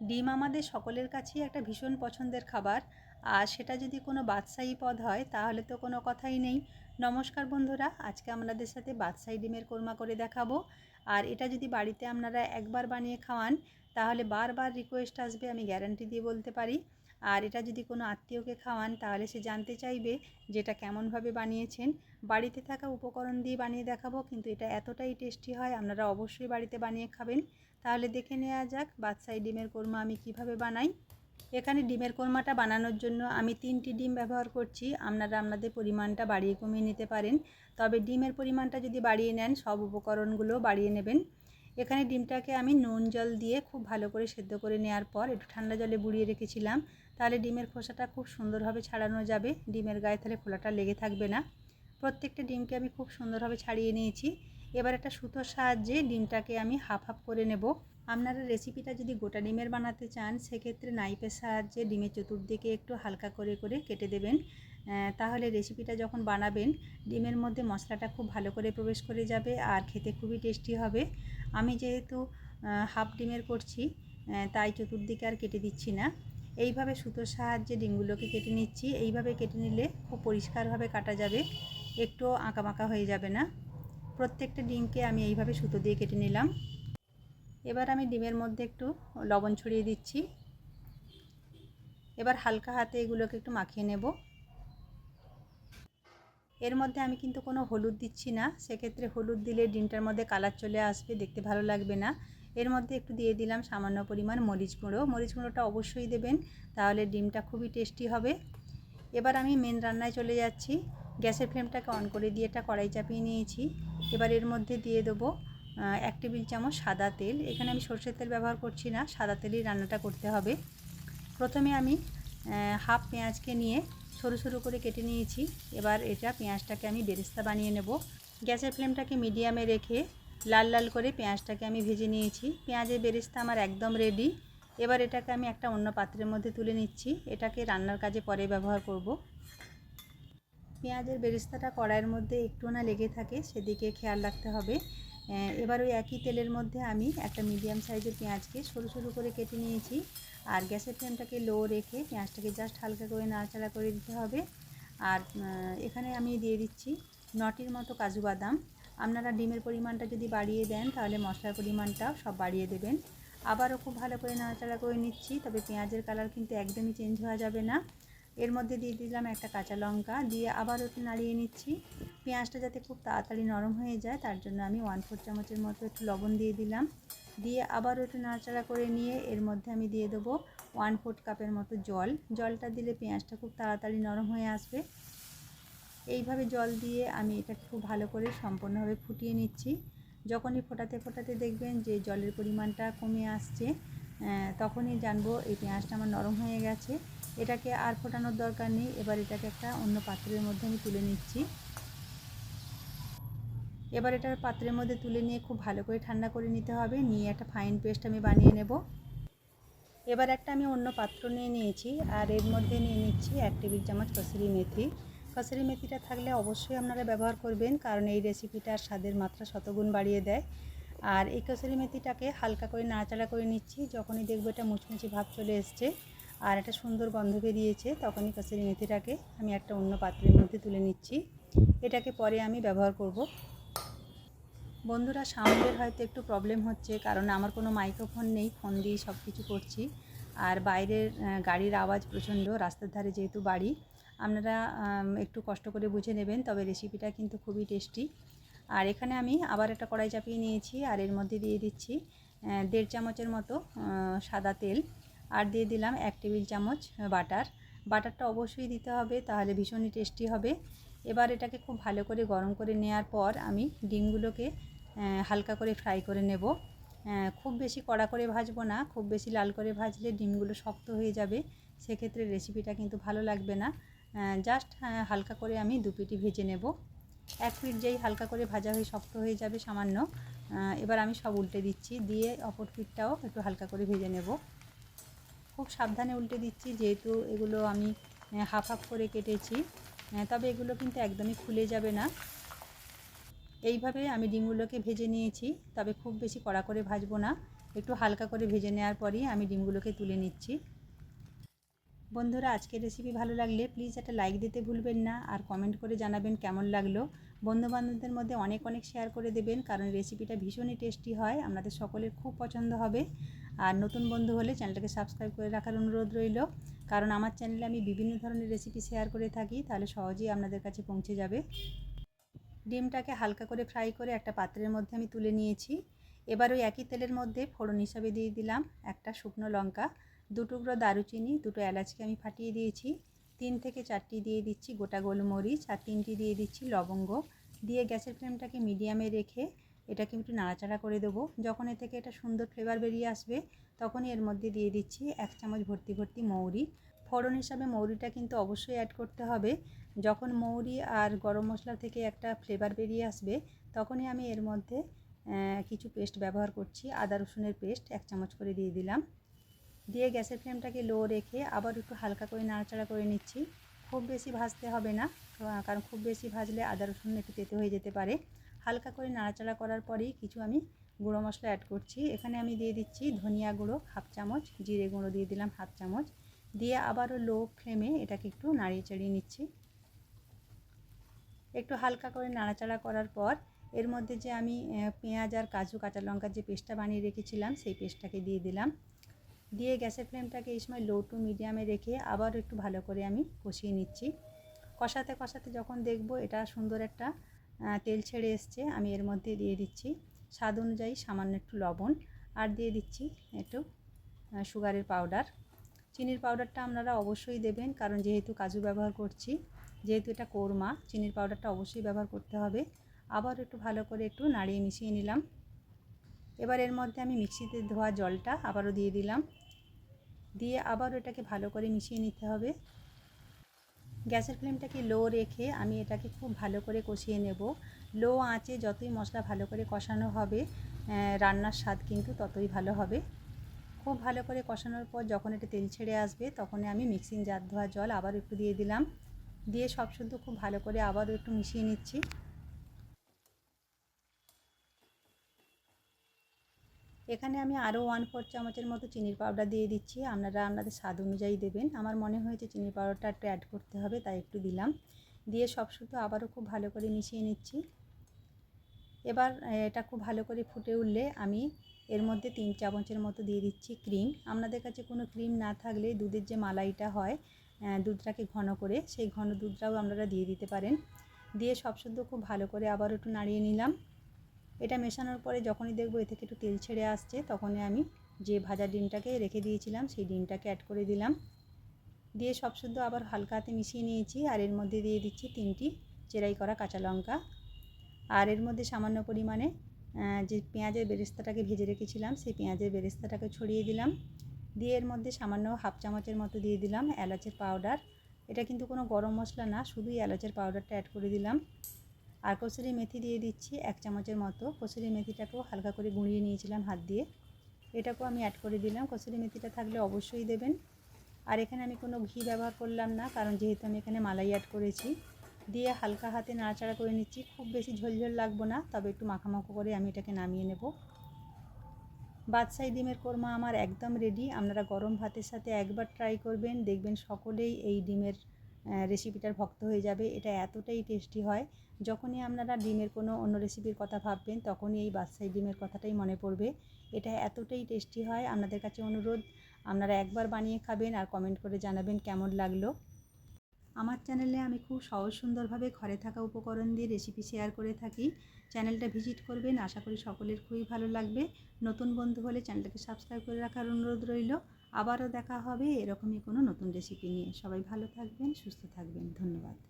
ডিম আমাদের সকলের কাছেই একটা ভীষণ পছন্দের খাবার। আর সেটা যদি কোনো বাদশাহী পদ হয়, তাহলে তো কোনো কথাই নেই। নমস্কার বন্ধুরা, আজকে আপনাদের সাথে বাদশাহী ডিমের কোরমা করে দেখাবো। আর এটা যদি বাড়িতে আপনারা একবার বানিয়ে খাওয়ান, তাহলে বারবার রিকোয়েস্ট আসবে, আমি গ্যারান্টি দিয়ে বলতে পারি। আর এটা যদি কোনো আত্মীয়কে খাওয়ান, তাহলে সে জানতে চাইবে যেটা কেমনভাবে বানিয়েছেন। বাড়িতে থাকা উপকরণ দিয়ে বানিয়ে দেখাবো, কিন্তু এটা এতটাই টেস্টি হয়, আপনারা অবশ্যই বাড়িতে বানিয়ে খাবেন। তাহলে দেখে নেওয়া যাক বাদশাই ডিমের কোরমা আমি কীভাবে বানাই। এখানে ডিমের কোরমাটা বানানোর জন্য আমি তিনটি ডিম ব্যবহার করছি। আপনারা আপনাদের পরিমাণটা বাড়িয়ে কমিয়ে নিতে পারেন। তবে ডিমের পরিমাণটা যদি বাড়িয়ে নেন, সব উপকরণগুলো বাড়িয়ে নেবেন। এখানে ডিমটাকে আমি নুন জল দিয়ে খুব ভালো করে সেদ্ধ করে নেওয়ার পর একটু ঠান্ডা জলে বুড়িয়ে রেখেছিলাম। তাহলে ডিমের খোসাটা খুব সুন্দরভাবে ছাড়ানো যাবে। ডিমের গায়ে তাহলে খোলাটা লেগে থাকবে না। প্রত্যেকটা ডিমকে আমি খুব সুন্দরভাবে ছাড়িয়ে নিয়েছি। এবার একটা সুতোর সাহায্যে ডিমটাকে আমি হাফ হাফ করে নেব। আপনারা রেসিপিটা যদি গোটা ডিমের বানাতে চান, সেক্ষেত্রে নাইফের সাহায্যে ডিমের চতুর্দিকে একটু হালকা করে করে কেটে দেবেন। তাহলে রেসিপিটা যখন বানাবেন, ডিমের মধ্যে মশলাটা খুব ভালো করে প্রবেশ করে যাবে আর খেতে খুবই টেস্টি হবে। আমি যেহেতু হাফ ডিমের করছি তাই চতুর্দিকে আর কেটে দিচ্ছি না। এইভাবে সুতোর সাহায্যে ডিমগুলোকে কেটে নিচ্ছি। এইভাবে কেটে নিলে খুব পরিষ্কারভাবে কাটা যাবে একটু আঁকামাকা হয়ে যাবে না। প্রত্যেকটা ডিমকে আমি এইভাবে সুতো দিয়ে কেটে নিলাম। এবার আমি ডিমের মধ্যে একটু লবণ ছড়িয়ে দিচ্ছি। এবার হালকা হাতে এগুলোকে একটু মাখিয়ে নেব। এর মধ্যে আমি কিন্তু কোনো হলুদ দিচ্ছি না। সেক্ষেত্রে হলুদ দিলে ডিমটার মধ্যে কালার চলে আসবে, দেখতে ভালো লাগবে না। এর মধ্যে একটু দিয়ে দিলাম সামান্য পরিমাণ মরিচ গুঁড়ো। মরিচ গুঁড়োটা অবশ্যই দেবেন, তাহলে ডিমটা খুবই টেস্টি হবে। এবার আমি মেন রান্নায় চলে যাচ্ছি। গ্যাসের ফ্লেমটাকে অন করে দিয়ে এটা কড়াই চাপিয়ে নিয়েছি। এবার এর মধ্যে দিয়ে দেবো এক টেবিল চামচ সাদা তেল। এখানে আমি সর্ষের তেল ব্যবহার করছি না, সাদা তেলেই রান্নাটা করতে হবে। প্রথমে আমি হাফ পেঁয়াজকে নিয়ে সরু সরু করে কেটে নিয়েছি। এবার এটা পেঁয়াজটাকে আমি বেরেস্তা বানিয়ে নেব। গ্যাসের ফ্লেমটাকে মিডিয়ামে রেখে লাল লাল করে পেঁয়াজটাকে আমি ভেজে নিয়েছি। পেঁয়াজের বেরেস্তা আমার একদম রেডি। এবার এটাকে আমি একটা অন্য পাত্রের মধ্যে তুলে নিচ্ছি। এটাকে রান্নার কাজে পরে ব্যবহার করব। পেঁয়াজের বেরেস্তাটা কড়াইয়ের মধ্যে একটু না লেগে থাকে, সেদিকে খেয়াল রাখতে হবে। এবার ওই একই তেলের মধ্যে আমি একটা মিডিয়াম সাইজের পেঁয়াজকে সরু সরু করে কেটে নিয়েছি। আর গ্যাসের ফ্লেমটাকে লো রেখে পেঁয়াজটাকে জাস্ট হালকা করে নাড়াচাড়া করে দিতে হবে। আর এখানে আমি দিয়ে দিচ্ছি নটির মতো কাজু বাদাম। আপনারা ডিমের পরিমাণটা যদি বাড়িয়ে দেন, তাহলে মশলার পরিমাণটাও সব বাড়িয়ে দেবেন। আবারও খুব ভালো করে নাড়াচাড়া করে নিচ্ছি, তবে পেঁয়াজের কালার কিন্তু একদমই চেঞ্জ হওয়া যাবে না। এর মধ্যে দিয়ে দিলাম একটা কাঁচা লঙ্কা, দিয়ে আবার একটু নাড়িয়ে নিচ্ছি। পেঁয়াজটা যাতে খুব তাড়াতাড়ি নরম হয়ে যায়, তার জন্য আমি ওয়ান ফোর চামচের মতো একটু লবণ দিয়ে দিলাম। দিয়ে আবার একটু নাড়াচাড়া করে নিয়ে এর মধ্যে আমি দিয়ে দেবো ওয়ান ফোর্থ কাপের মতো জল। জলটা দিলে পেঁয়াজটা খুব তাড়াতাড়ি নরম হয়ে আসবে। এইভাবে জল দিয়ে আমি এটাকে খুব ভালো করে সম্পূর্ণভাবে ফুটিয়ে নিচ্ছি। যখনই ফোটাতে ফোটাতে দেখবেন যে জলের পরিমাণটা কমে আসছে। তখনই জানব এই পেঁয়াজটা আমার নরম হয়ে গেছে। এটাকে আর ফোটানোর দরকার নেই। এবার এটাকে একটা অন্য পাত্রের মধ্যে আমি তুলে নিচ্ছি। এবার এটার পাত্রের মধ্যে তুলে নিয়ে খুব ভালো করে ঠান্ডা করে নিতে হবে। নিয়ে একটা ফাইন পেস্ট আমি বানিয়ে নেব। এবার একটা আমি অন্য পাত্র নিয়ে নিয়েছি আর এর মধ্যে নিয়ে নিচ্ছি এক টেবিল চামচ কসুরি মেথি। কসুরি মেথিটা থাকলে অবশ্যই আপনারা ব্যবহার করবেন, কারণ এই রেসিপিটার স্বাদের মাত্রা শতগুণ বাড়িয়ে দেয়। আর এই কসুরি মেথিটাকে হালকা করে নাড়াচাড়া করে নিচ্ছি, যখনই দেখব এটা মুচমুচি ভাব চলে এসছে। আর একটা সুন্দর গন্ধ বেরিয়েছে তখনই কসুরি মেথিটাকে আমি একটা অন্য পাত্রের মধ্যে তুলে নিচ্ছি। এটাকে পরে আমি ব্যবহার করব। বন্ধুরা সাউন্ডের হয়তো একটু প্রবলেম হচ্ছে, কারণ আমার কোনো মাইক্রোফোন নেই ফোন দিয়ে সব কিছু করছি। আর বাইরের গাড়ির আওয়াজ প্রচণ্ড, রাস্তার ধারে যেহেতু বাড়ি, আপনারা একটু কষ্ট করে বুঝে নেবেন, তবে রেসিপিটা কিন্তু খুবই টেস্টি আর এখানে আমি আবার একটা কড়াই চাপিয়ে নিয়েছি আর এর মধ্যে দিয়ে দিচ্ছি দেড় চামচের মতো সাদা তেল। আর দিয়ে দিলাম এক টেবিল চামচ বাটার। বাটারটা অবশ্যই দিতে হবে, তাহলে ভীষণই টেস্টি হবে। এবার এটাকে খুব ভালো করে গরম করে নেওয়ার পর আমি ডিমগুলোকে হালকা করে ফ্রাই করে নেব। খুব বেশি কড়া করে ভাজবো না, খুব বেশি লাল করে ভাজলে ডিমগুলো শক্ত হয়ে যাবে। সেক্ষেত্রে রেসিপিটা কিন্তু ভালো লাগবে না। জাস্ট হালকা করে আমি দু পিটি ভেজে নেব। এক পিঠ যেই হালকা করে ভাজা হয়ে শক্ত হয়ে যাবে সামান্য এবার আমি সব উল্টে দিচ্ছি, দিয়ে অপর পিঠটাও একটু হালকা করে ভেজে নেব। খুব সাবধানে উল্টে দিচ্ছি, যেহেতু এগুলো আমি হাফ হাফ করে কেটেছি তবে এগুলো কিন্তু একদমই খুলে যাবে না। এইভাবে আমি ডিমগুলোকে ভেজে নিয়েছি, তবে খুব বেশি কড়া করে ভাজবো না। একটু হালকা করে ভেজে নেওয়ার পরই আমি ডিমগুলোকে তুলে নিচ্ছি। বন্ধুরা, আজকের রেসিপি ভালো লাগলে প্লিজ একটা লাইক দিতে ভুলবেন না আর কমেন্ট করে জানাবেন কেমন লাগল। বন্ধুবান্ধবদের মধ্যে অনেক অনেক শেয়ার করে দেবেন কারণ রেসিপিটা ভীষণই টেস্টি হয় আপনাদের সকলের খুব পছন্দ হবে। আর নতুন বন্ধু হলে চ্যানেলটাকে সাবস্ক্রাইব করে রাখার অনুরোধ রইল। কারণ আমার চ্যানেলে আমি বিভিন্ন ধরনের রেসিপি শেয়ার করে থাকি, তাহলে সহজেই আপনাদের কাছে পৌঁছে যাবে। ডিমটাকে হালকা করে ফ্রাই করে একটা পাত্রের মধ্যে আমি তুলে নিয়েছি। এবার ওই একই তেলের মধ্যে ফোড়ন হিসাবে দিয়ে দিলাম একটা শুকনো লঙ্কা। টুকরো দারুচিনি, দুটো এলাচকে আমি ফাটিয়ে দিয়েছি। তিন থেকে চারটি দিয়ে দিচ্ছি গোটা গোলমরিচ আর তিনটি দিয়ে দিচ্ছি লবঙ্গ। দিয়ে গ্যাসের ফ্লেমটাকে মিডিয়ামে রেখে এটাকে একটু নাড়াচাড়া করে দেবো। যখন এ থেকে এটা সুন্দর ফ্লেভার বেরিয়ে আসবে, তখনই এর মধ্যে দিয়ে দিচ্ছি এক চামচ ভর্তি ভর্তি মৌরি। ফোড়ন হিসাবে মৌরিটা কিন্তু অবশ্যই অ্যাড করতে হবে। যখন মৌরি আর গরম মশলা থেকে একটা ফ্লেভার বেরিয়ে আসবে, তখনই আমি এর মধ্যে কিছু পেস্ট ব্যবহার করছি। আদা রসুনের পেস্ট এক চামচ করে দিয়ে দিলাম। দিয়ে গ্যাসের ফ্লেমটাকে লো রেখে আবার একটু হালকা করে নাড়াচাড়া করে নিচ্ছি। খুব বেশি ভাজতে হবে না কারণ খুব বেশি ভাজলে আদা, রসুন একটু তেতে হয়ে যেতে পারে। হালকা করে নাড়াচাড়া করার পরেই কিছু আমি গুঁড়ো মশলা অ্যাড করছি। এখানে আমি দিয়ে দিচ্ছি ধনিয়া গুঁড়ো হাফ চামচ, জিরে গুঁড়ো দিয়ে দিলাম হাফ চামচ। দিয়ে আবারও লো ফ্লেমে এটাকে একটু নাড়িয়ে চাড়িয়ে নিচ্ছি। একটু হালকা করে নাড়াচাড়া করার পর এর মধ্যে যে আমি পেঁয়াজ আর কাজু, কাঁচা লঙ্কার যে পেস্টটা বানিয়ে রেখেছিলাম, সেই পেস্টটাকে দিয়ে দিলাম। দিয়ে গ্যাসের ফ্লেমটাকে এই সময় লো টু মিডিয়ামে রেখে আবার একটু ভালো করে আমি কষিয়ে নিচ্ছি। কষাতে কষাতে যখন দেখব এটা সুন্দর একটা তেল ছেড়ে এসছে, আমি এর মধ্যে দিয়ে দিচ্ছি স্বাদ অনুযায়ী সামান্য একটু লবণ আর দিয়ে দিচ্ছি একটু সুগারের পাউডার চিনির পাউডারটা আপনারা অবশ্যই দেবেন কারণ যেহেতু কাজু ব্যবহার করছি, যেহেতু এটা কোরমা, চিনির পাউডারটা অবশ্যই ব্যবহার করতে হবে। আবার একটু ভালো করে একটু নাড়িয়ে মিশিয়ে নিলাম। এবার এর মধ্যে আমি মিক্সিতে ধোয়া জলটা আবারও দিয়ে দিলাম। দিয়ে আবার এটাকে ভালো করে মিশিয়ে নিতে হবে। গ্যাসের ফ্লেমটাকে লো রেখে আমি এটাকে খুব ভালো করে কষিয়ে নেব। লো আঁচে যতই মশলা ভালো করে কষানো হবে রান্নার স্বাদ কিন্তু ততই ভালো হবে। খুব ভালো করে কষানোর পর যখন এটা তেল ছেড়ে আসবে, তখনই আমি মিক্সিং জার ধোয়া জল আবার একটু দিয়ে দিলাম। দিয়ে সব শুদ্ধ খুব ভালো করে আবারও একটু মিশিয়ে নিচ্ছি। এখানে আমি আরও ওয়ান ফোর চামচের মতো চিনির পাউডার দিয়ে দিচ্ছি। আপনারা আপনাদের স্বাদ অনুযায়ী দেবেন। আমার মনে হয়েছে চিনির পাউডারটা একটু অ্যাড করতে হবে, তাই একটু দিলাম। দিয়ে সব শুধু আবারও খুব ভালো করে মিশিয়ে নিচ্ছি। এবার এটা খুব ভালো করে ফুটে উঠলে আমি এর মধ্যে তিন চামচের মতো দিয়ে দিচ্ছি ক্রিম আপনাদের কাছে কোনো ক্রিম না থাকলে দুধের যে মালাইটা হয় দুধটাকে ঘন করে, সেই ঘন দুধটাও আপনারা দিয়ে দিতে পারেন। দিয়ে সব শুদ্ধ খুব ভালো করে আবার একটু নাড়িয়ে নিলাম। এটা মেশানোর পরে যখনই দেখব এ থেকে একটু তেল ছেড়ে আসছে, তখনই আমি যে ভাজা ডিমটাকে রেখে দিয়েছিলাম, সেই ডিমটাকে অ্যাড করে দিলাম। দিয়ে সব শুদ্ধ আবার হালকা হাতে মিশিয়ে নিয়েছি, আর এর মধ্যে দিয়ে দিচ্ছি তিনটি চেরাই করা কাঁচা লঙ্কা। আর এর মধ্যে সামান্য পরিমাণে যে পেঁয়াজের বেরেস্তাটাকে ভেজে রেখেছিলাম, সেই পেঁয়াজের বেরেস্তাটাকে ছড়িয়ে দিলাম। দিয়ে এর মধ্যে সামান্য হাফ চামচের মতো দিয়ে দিলাম এলাচের পাউডার এটা কিন্তু কোনো গরম মশলা না, শুধুই এলাচের পাউডারটা অ্যাড করে দিলাম। আর কসুরি মেথি দিয়ে দিচ্ছি এক চামচের মতো। কসুরি মেথিটাকেও হালকা করে গুঁড়িয়ে নিয়েছিলাম হাত দিয়ে। এটাকেও আমি অ্যাড করে দিলাম। কসুরি মেথিটা থাকলে অবশ্যই দেবেন। আর এখানে আমি কোনো ঘি ব্যবহার করলাম না, কারণ যেহেতু আমি এখানে মালাই অ্যাড করেছি। দিয়ে হালকা হাতে নাড়াচাড়া করে নিচ্ছি। খুব বেশি ঝোলঝোল লাগবো না, তবে একটু মাখামাখো করে আমি এটাকে নামিয়ে নেব। বাদশাই ডিমের কোরমা আমার একদম রেডি আপনারা গরম ভাতের সাথে একবার ট্রাই করবেন। দেখবেন সকলেই এই ডিমের রেসিপিটার ভক্ত হয়ে যাবে, এটা এতটাই টেস্টি হয়। যখনই আপনারা ডিমের কোনো অন্য রেসিপির কথা ভাববেন, তখনই এই বাদশাই ডিমের কথাটাই মনে পড়বে। এটা এতটাই টেস্টি হয়, আপনাদের কাছে অনুরোধ, আপনারা একবার বানিয়ে খাবেন আর কমেন্ট করে জানাবেন কেমন লাগল। আমার চ্যানেলে আমি খুব সহজ সুন্দরভাবে ঘরে থাকা উপকরণ দিয়ে রেসিপি শেয়ার করে থাকি। চ্যানেলটা ভিজিট করবেন, আশা করি সকলের খুবই ভালো লাগবে। নতুন বন্ধু হলে চ্যানেলটাকে সাবস্ক্রাইব করে রাখার অনুরোধ রইল। আবারও দেখা হবে এরকমই কোনো নতুন রেসিপি নিয়ে। সবাই ভালো থাকবেন সুস্থ থাকবেন। ধন্যবাদ।